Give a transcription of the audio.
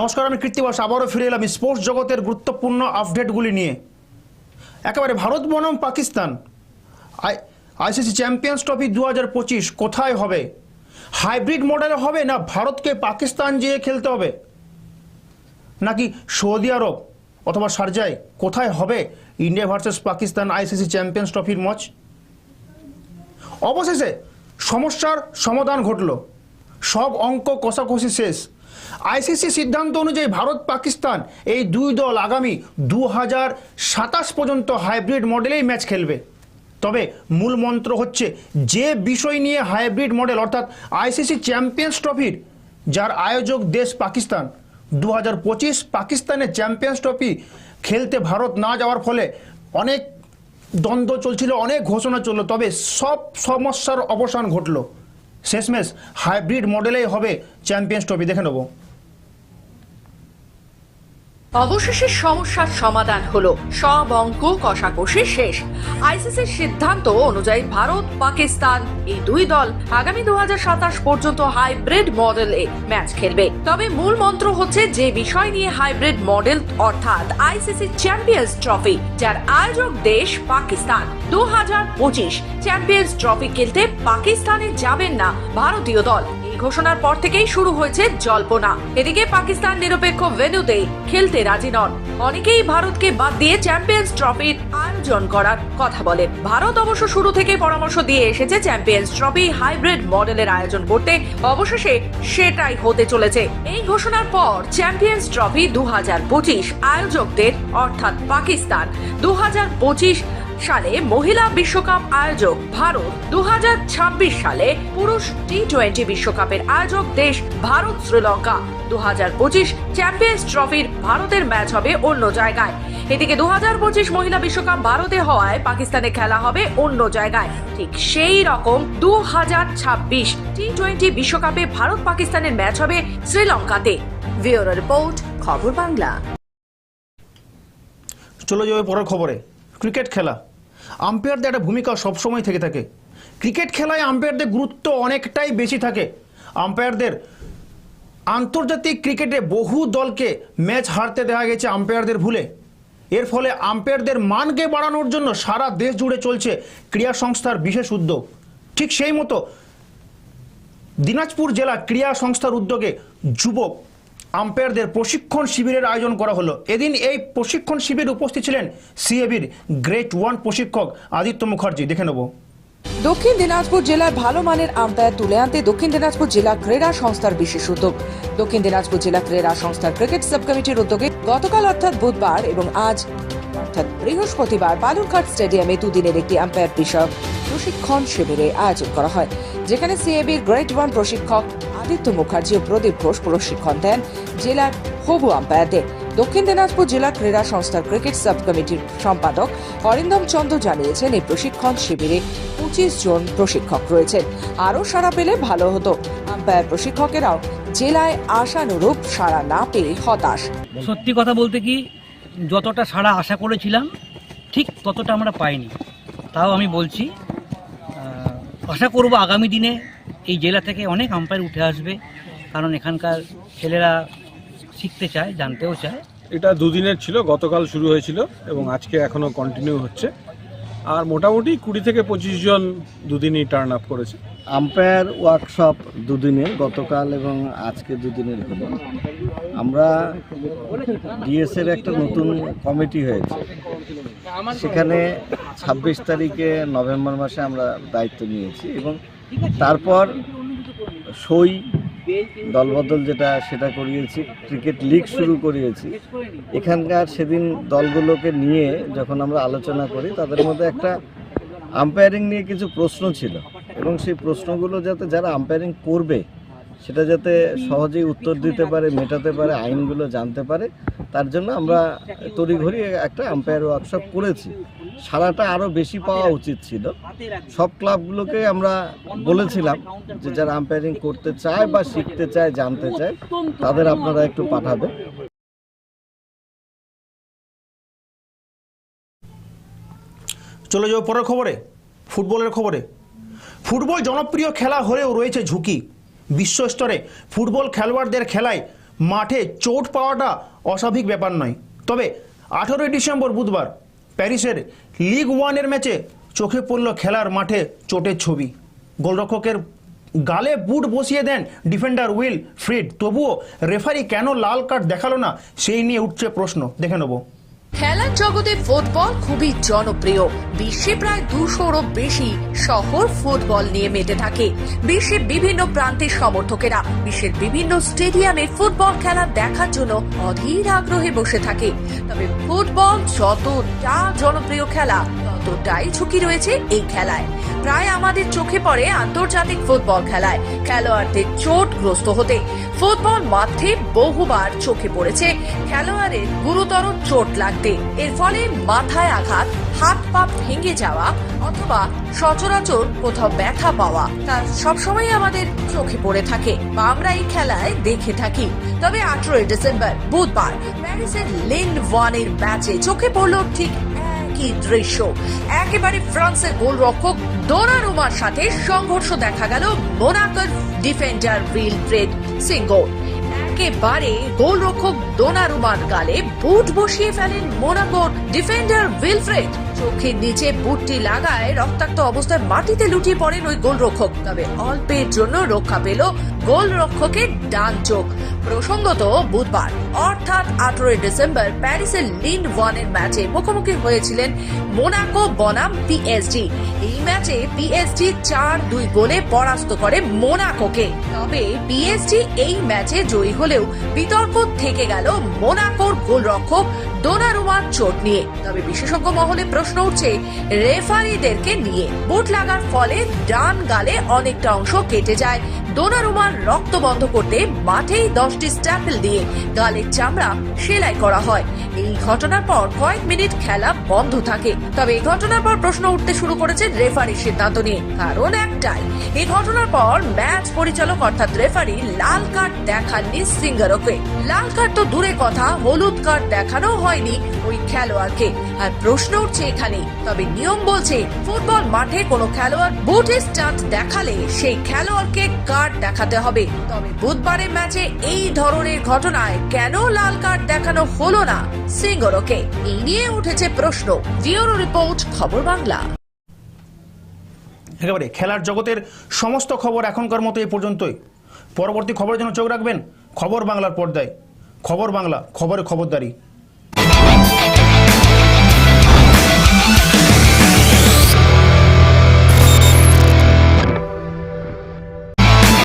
নমস্কার, আমি কৃত্তিবাস আবারও ফিরে এলাম স্পোর্টস জগতের গুরুত্বপূর্ণ আপডেটগুলি নিয়ে। একেবারে ভারত বনাম Pakistan. I ICC champions trophy দু হাজার পঁচিশ কোথায় হবে? হাইব্রিড মডেলে হবে না ভারতকে পাকিস্তান যেয়ে খেলতে হবে? নাকি সৌদি আরব অথবা শারজায় কোথায় হবে India versus Pakistan ICC champions ট্রফির ম্যাচ অবশেষে সমস্যার সমাধান ঘটল। সব অঙ্ক কষাকষি শেষ। আইসিসি সিদ্ধান্ত অনুযায়ী ভারত পাকিস্তান এই দুই দল আগামী দু হাজার সাতাশ পর্যন্ত হাইব্রিড মডেলেই ম্যাচ খেলবে। তবে মূল মন্ত্র হচ্ছে যে বিষয় নিয়ে হাইব্রিড মডেল অর্থাৎ আইসিসি চ্যাম্পিয়ন্স ট্রফির, যার আয়োজক দেশ পাকিস্তান। দু পাকিস্তানের চ্যাম্পিয়ন্স ট্রফি খেলতে ভারত না যাওয়ার ফলে অনেক দ্বন্দ্ব চলছিল, অনেক ঘোষণা চলল, তবে সব সমস্যার অবসান ঘটলো। শেষমেশ হাইব্রিড মডেলেই হবে চ্যাম্পিয়ন্স ট্রফি, দেখে নেব। অবশেষে সমস্যার সমাধান হলো। সব অঙ্ক কষাকষি শেষ। আইসিসির সিদ্ধান্ত অনুযায়ী ভারত, পাকিস্তান এই দুই দল আগামী দুহাজার সাতাশ পর্যন্ত হাইব্রিড মডেলে ম্যাচ খেলবে। তবে মূল মন্ত্র হচ্ছে যে বিষয় নিয়ে হাইব্রিড মডেল, অর্থাৎ আইসিসি চ্যাম্পিয়ন্স ট্রফি, যার আয়োজক দেশ পাকিস্তান। দু হাজার পঁচিশ চ্যাম্পিয়ন্স ট্রফি খেলতে পাকিস্তানে যাবেন না ভারতীয় দল। ঘোষণার পর থেকেই শুরু হয়েছে জল্পনা। এদিকে পাকিস্তান নিরপেক্ষ ভেন্যুতে খেলতে রাজি নন। অনেকেই ভারতকে বাদ দিয়ে চ্যাম্পিয়ন্স ট্রফির আয়োজন করার কথা বলে। ভারত অবশ্য শুরু থেকে পরামর্শ দিয়ে এসেছে চ্যাম্পিয়ন্স ট্রফি হাইব্রিড মডেলের আয়োজন করতে। অবশেষে সেটাই হতে চলেছে। এই ঘোষণার পর চ্যাম্পিয়ন্স ট্রফি দু হাজার পঁচিশ আয়োজকদের, অর্থাৎ পাকিস্তান দু হাজার পঁচিশ সালে মহিলা বিশ্বকাপ আয়োজক ভারত দুহাজার ছাব্বিশ সালে পুরুষ টি টোয়েন্টি বিশ্বকাপের আয়োজক দেশ ভারত শ্রীলঙ্কা। দুহাজার পঁচিশ চ্যাম্পিয়ন্স ট্রফির ভারতের ম্যাচ হবে অন্য জায়গায়। এদিকে দুহাজার পঁচিশ মহিলা বিশ্বকাপ ভারতে হওয়ায় পাকিস্তানে খেলা হবে অন্য জায়গায়। ঠিক সেই রকম দু টি টোয়েন্টি বিশ্বকাপে ভারত পাকিস্তানের ম্যাচ হবে শ্রীলঙ্কাতে। ভিওরো রিপোর্ট, খবর বাংলা। চলে যাবে পরের খবরে। ক্রিকেট খেলা। আম্পায়ারদের একটা ভূমিকা সবসময় থেকে থাকে। ক্রিকেট খেলায় আম্পায়ারদের গুরুত্ব অনেকটাই বেশি থাকে। আম্পায়ারদের আন্তর্জাতিক ক্রিকেটে বহু দলকে ম্যাচ হারতে দেখা গেছে আম্পায়ারদের ভুলে। এর ফলে আম্পায়ারদের মানকে বাড়ানোর জন্য সারা দেশ জুড়ে চলছে ক্রীড়া সংস্থার বিশেষ উদ্যোগ। ঠিক সেই মতো দিনাজপুর জেলা ক্রীড়া সংস্থার উদ্যোগে যুবক আম্পায়ারদের প্রশিক্ষণ শিবিরের আয়োজন করা হলো। এদিন এই প্রশিক্ষণ শিবির উপস্থিত ছিলেন সিএবির গ্রেট ওয়ান প্রশিক্ষক আদিত্য মুখার্জি। দেখে নেব। দক্ষিণ দিনাজপুর জেলার ভালো মানের আম্পায়ার তুলে আনতে দক্ষিণ দিনাজপুর জেলা ক্রীড়া সংস্থার বিশেষ উদ্যোগ। দক্ষিণ দিনাজপুর জেলা ক্রীড়া সংস্থার ক্রিকেট সাব কমিটির উদ্যোগে গতকাল অর্থাৎ বুধবার এবং আজ অর্থাৎ বৃহস্পতিবার বালুরঘাট স্টেডিয়ামে দুদিনের একটি আম্পায়ার বিষয়ক প্রশিক্ষণ শিবিরে আয়োজন করা হয়, যেখানে সিএবির গ্রেট ওয়ান প্রশিক্ষক আদিত্য মুখার্জি ও প্রদীপ ঘোষ প্রশিক্ষণ দেন জেলার হবু আম্পায়ারদের। দক্ষিণ দিনাজপুর জেলা ক্রীড়া সংস্থার ক্রিকেট সাব কমিটির সম্পাদক অরিন্দম চন্দ্র জানিয়েছেন, এই প্রশিক্ষণ শিবিরে পঁচিশ জন প্রশিক্ষক রয়েছেন। আরও সাড়া পেলে ভালো হতো। আম্পায়ার প্রশিক্ষকেরাও জেলায় আশানুরূপ সাড়া না পেয়ে হতাশ। সত্যি কথা বলতে কি যতটা সাড়া আশা করেছিলাম, ঠিক ততটা আমরা পাইনি। তাও আমি বলছি আশা করব আগামী দিনে এই জেলা থেকে অনেক আম্পায়ার উঠে আসবে, কারণ এখানকার ছেলেরা শিখতে চায়, জানতেও চায়। এটা দুদিনের ছিল, গতকাল শুরু হয়েছিল এবং আজকে এখনও কন্টিনিউ হচ্ছে। আর মোটামুটি কুড়ি থেকে পঁচিশ জন দুদিনই টার্ন আপ করেছে। আম্পায়ার ওয়ার্কশপ দুদিনের গতকাল এবং আজকে দুদিনের হলো আমরা ডিএসের একটা নতুন কমিটি হয়েছে। সেখানে ছাব্বিশ তারিখে নভেম্বর মাসে আমরা দায়িত্ব নিয়েছি এবং তারপর সই, দলবদল যেটা, সেটা করিয়েছি, ক্রিকেট লিগ শুরু করিয়েছি। এখানকার সেদিন দলগুলোকে নিয়ে যখন আমরা আলোচনা করি, তাদের মধ্যে একটা আম্পায়ারিং নিয়ে কিছু প্রশ্ন ছিল। এবং সেই প্রশ্নগুলো যাতে যারা আম্পায়ারিং করবে, সেটা যাতে সহজেই উত্তর দিতে পারে, মেটাতে পারে, আইনগুলো জানতে পারে, তার জন্য আমরা তড়িঘড়ি একটা আম্পায়ার ওয়ার্কশপ করেছি। সারাটা আরও বেশি পাওয়া উচিত ছিল। সব ক্লাবগুলোকে আমরা বলেছিলাম যে যারা আম্পায়ারিং করতে চায় বা শিখতে চায়, জানতে চায়, তাদের আপনারা একটু পাঠাবেন। চলে যাব পরের খবরে ফুটবলের খবরে। ফুটবল জনপ্রিয় খেলা হলেও রয়েছে ঝুঁকি। বিশ্বস্তরে ফুটবল খেলোয়াড়দের খেলায় মাঠে চোট পাওয়াটা অস্বাভাবিক ব্যাপার নয়। তবে আঠারোই ডিসেম্বর বুধবার প্যারিসের লিগ ওয়ানের ম্যাচে চোখে পড়ল খেলার মাঠে চোটের ছবি। গোলরক্ষকের গালে বুট বসিয়ে দেন ডিফেন্ডার উইল ফ্রিড তবুও রেফারি কেন লাল কার্ড দেখাল না, সেই নিয়ে উঠছে প্রশ্ন। দেখে নেব। খেলার জগতে ফুটবল খুবই জনপ্রিয়। বিশ্বে প্রায় দুশোরও বেশি শহর ফুটবল নিয়ে মেতে থাকে। বিশ্বের বিভিন্ন প্রান্তের সমর্থকেরা বিশ্বের বিভিন্ন স্টেডিয়ামে ফুটবল খেলা দেখার জন্য অধীর আগ্রহে বসে থাকে। তবে ফুটবল যতটা জনপ্রিয় খেলা ততটাই ঝুঁকি রয়েছে এই খেলায়। প্রায় আমাদের চোখে পড়ে আন্তর্জাতিক ফুটবল খেলায়। খেলোয়াড়দের চোটগ্রস্ত হতে ফুটবল মাঠে বহুবার চোখে পড়েছে। খেলোয়াড়ের গুরুতর চোট লাগতে। এর ফলে মাথায় আঘাত, হাত পা ভেঙে যাওয়া অথবা সচরাচর কোথাও ব্যথা পাওয়া, তা সবসময় আমাদের চোখে পড়ে থাকে। বা আমরা এই খেলায় দেখে থাকি। তবে আঠারোই ডিসেম্বর, বুধবার, প্যারিসের লিন ওয়ানের ম্যাচে চোখে পড়ল ঠিক একই দৃশ্য। একেবারে ফ্রান্সের গোলরক্ষক দোনারুমার সাথে সংঘর্ষ দেখা গেল মোনাকোর ডিফেন্ডার উইলফ্রেড সিঙ্গো একেবারে গোলরক্ষক দোনারুমার গালে বুট বসিয়ে ফেলেন মোনাকোর ডিফেন্ডার উইলফ্রেড। চোখের নিচে বুটটি লাগায় রক্তাক্ত অবস্থায় মাটিতে লুটিয়ে পড়েন ওই গোলরক্ষক। তবে অল্পের জন্য রক্ষা পেল গোলরক্ষকের ডান চোখ। প্রসঙ্গত বুধবার, অর্থাৎ আঠারোই ডিসেম্বর, প্যারিসের লিন ওয়ানের ম্যাচে মুখোমুখি হয়েছিলেন মোনাকো বনাম পিএসজি। এই ম্যাচে পিএসজি চার দুই গোলে পরাস্ত করে মোনাকোকে। তবে পিএসজি এই ম্যাচে জয়ী হলেও বিতর্ক থেকে গেল মোনাকোর গোলরক্ষক দোনারুমার চোট নিয়ে। তবে বিশেষজ্ঞ মহলে প্রশ্ন উঠছে, রেফারিদেরকে নিয়ে বুট লাগার ফলে ডান গালে অনেকটা অংশ কেটে যায়। দোনারুমার রক্ত বন্ধ করতে মাঠেই দশটি স্ট্যাপেল দিয়ে গালের চামড়া সেলাই করা হয়। এই ঘটনার পর কয়েক মিনিট খেলা বন্ধ থাকে। তবে এই ঘটনার পর প্রশ্ন উঠতে শুরু করেছে রেফারির সিদ্ধান্ত নিয়ে। কারণ একটাই, এই ঘটনার পর ম্যাচ পরিচালক অর্থাৎ রেফারি লাল কার্ড দেখাননি সিঙ্গারকে। লাল কার্ড তো দূরে কথা, হলুদ কার্ড দেখানো হয়নি ওই খেলোয়াড়কে। আর প্রশ্ন উঠছে এখানে তবে নিয়ম বলছে, ফুটবল মাঠে কোনো খেলোয়াড় বুটে স্টান্ট দেখালে সেই খেলোয়াড়কে কার্ড দেখাতে হবে। তবে বুধবারের ম্যাচে এই ধরনের ঘটনায় কেন লাল কার্ড দেখানো হলো না? সিঙ্গরকে এই নিয়ে উঠেছে প্রশ্ন। ব্যুরো রিপোর্ট, খবর বাংলা। একেবারে খেলার জগতের সমস্ত খবর এখনকার মতো এ পর্যন্তই। পরবর্তী খবরের জন্য চোখ রাখবেন খবর বাংলার পর্দায়। খবর বাংলা, খবরে খবরদারি।